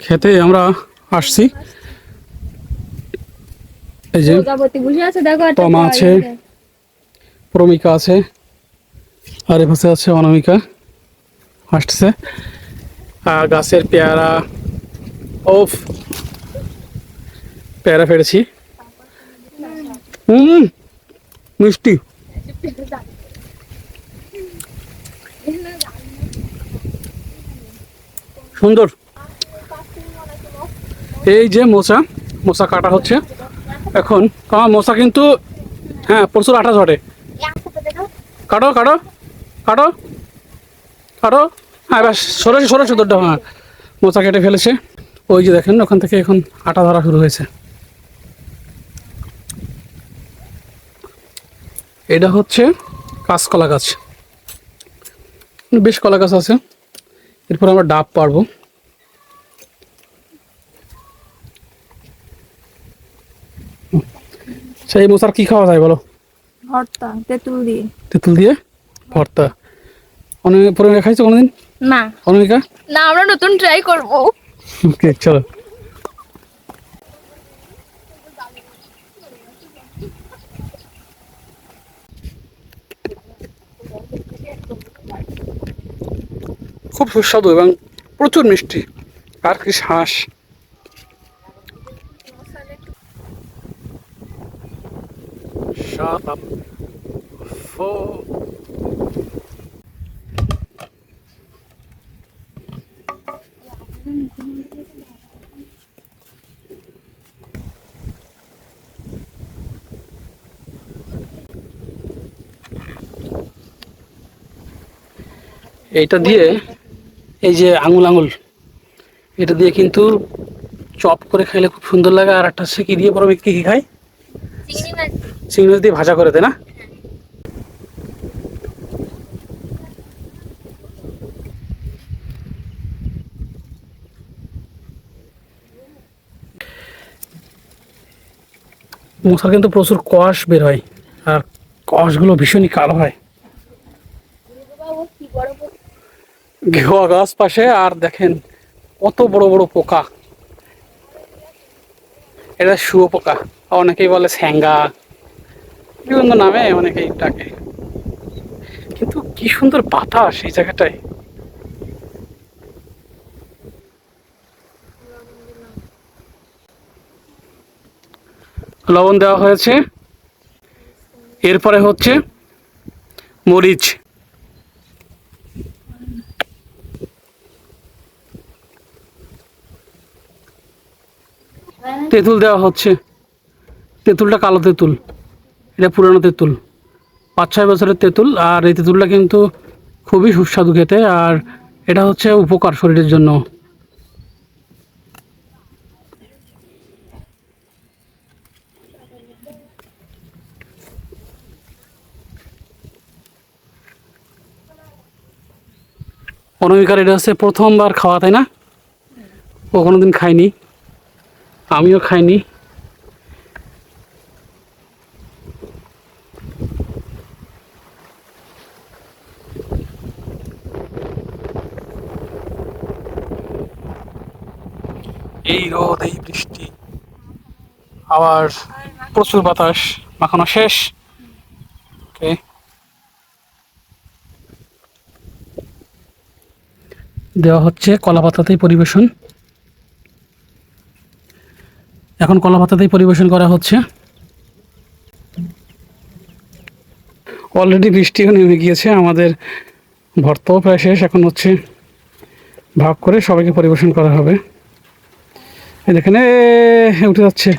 খেতে আমরা আসছি। এই যে প্রজাপতি আছে। প্রমিকা আছে আর এ পাশে আছে অনামিকা। আসতেছে আর গাছের পেয়ারা ওফ পেয়ারা ফেলেছি হুম, মিষ্টি। সুন্দর। এই যে মোচা মোচা কাটা হচ্ছে। এখন, আমার মোচা কিন্তু হ্যাঁ প্রচুর আঠা ঝরে কাটো কাটো কাটো কাটো। হ্যাঁ ব্যাস সরেছে সরেছে তোরটা হ্যাঁ। মোচা কেটে ফেলেছে। ওই যে দেখেন, ওখান থেকে এখন আটা ধরা শুরু হয়েছে। এটা হচ্ছে কাঁচকলা গাছ। বেশ কলা গাছ আছে। এরপর আমরা ডাব পারব। সেই মোচার কি খাওয়া যায় বলো? ভর্তা তেঁতুল দিয়ে। তেঁতুল দিয়ে ভর্তা। অনেক পরিমাণে খাইছো কোনোদিন? না। অনামিকা না আমরা নতুন ট্রাই করব। ওকে চলো। খুব সুস্বাদু এবং প্রচুর মিষ্টি আর কি শ্বাস Shut up. Four. এইটা দিয়ে এই যে আঙুল আঙুল এটা দিয়ে কিন্তু চপ করে খাইলে খুব সুন্দর লাগে আর একটা কি দিয়ে পরে কি কি খাই চিংড়ি চিংড়ি মাছ দিয়ে ভাজা করে দেয় না? মশার কিন্তু প্রচুর কষ বের হয় আর কষগুলো ভীষণই কালো হয়। ঘেওয়া গাছ পাশে, আর দেখেন কত বড় বড় পোকা। এটা শুয়ো পোকা অনেকেই বলে স্যাঙ্গা। বিভিন্ন নামে অনেকেই ডাকে। কিন্তু কি সুন্দর বাতাস এই জায়গাটায়। লবণ দেওয়া হয়েছে। এরপরে হচ্ছে মরিচ। তেঁতুল দেওয়া হচ্ছে। তেঁতুলটা কালো তেঁতুল। এটা পুরানো তেঁতুল। পাঁচ, ছয় বছরের তেঁতুল। আর এই তেঁতুলটা কিন্তু খুবই সুস্বাদু খেতে। আর এটা হচ্ছে উপকার শরীরের জন্য। অনমিকার এটা হচ্ছে প্রথমবার খাওয়া, তাই না? ও কোনোদিন খায়নি। আমিও খাইনি। এই রোদ এই বৃষ্টি আবার প্রচুর বাতাস। মাখানো শেষ? ওকে দেওয়া হচ্ছে কলা পাতাতেই পরিবেশন। এখন কলা পাতাতেই পরিবেশন করা হচ্ছে। অলরেডি বৃষ্টিও নেমে গিয়েছে, আমাদের ভর্তাও প্রায় শেষ, এখন হচ্ছে ভাগ করে সবাইকে পরিবেশন করা হবে। এই দেখেন উঠে যাচ্ছে।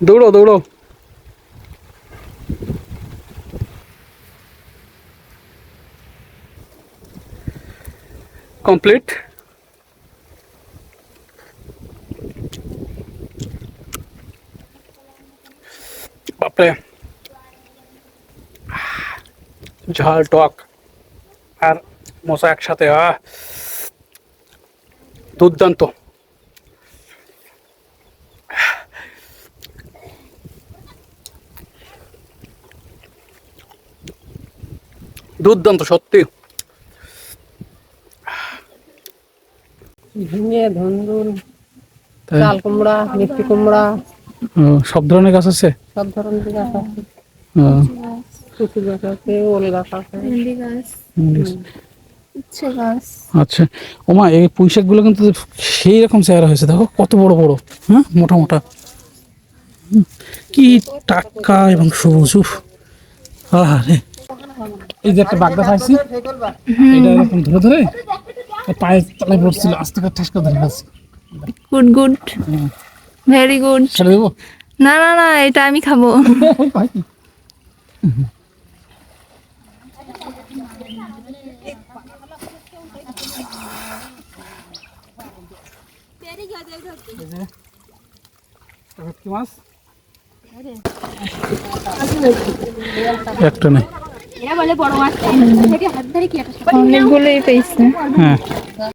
দৌড়ো দৌড়ো। কমপ্লিট বাপরে ঝাল টক আর মশা একসাথে আহ দুর্দান্ত দুর্দান্ত সত্যি ধন্দুল? চাল কুমড়া মিষ্টি কুমড়া। সব ধরনের গাছ আছে? সব ধরনের গাছ আছে। কুচু গাছ আছে ওল গাছ আছে। আচ্ছা। ওমা এই পুঁই শাকগুলো কিন্তু সেই রকম চেহারা হয়েছে। দেখো কত বড় বড়। হ্যাঁ মোটা মোটা। হুম, কি টাটকা এবং সবুজ উফ। আরে এই যে একটা বাগদা খাইছি। এটা এরকম ধরে ধরে। পায়ের তলায় পড়ছিল আস্তে করে ঠাস করে ধরে গেছে গুড গুড। ভেরি গুড ছেড়ে দেবো? না না না এটা আমি খাব। একটা নেই। অনেকগুলোই পেয়েছে। হ্যাঁ।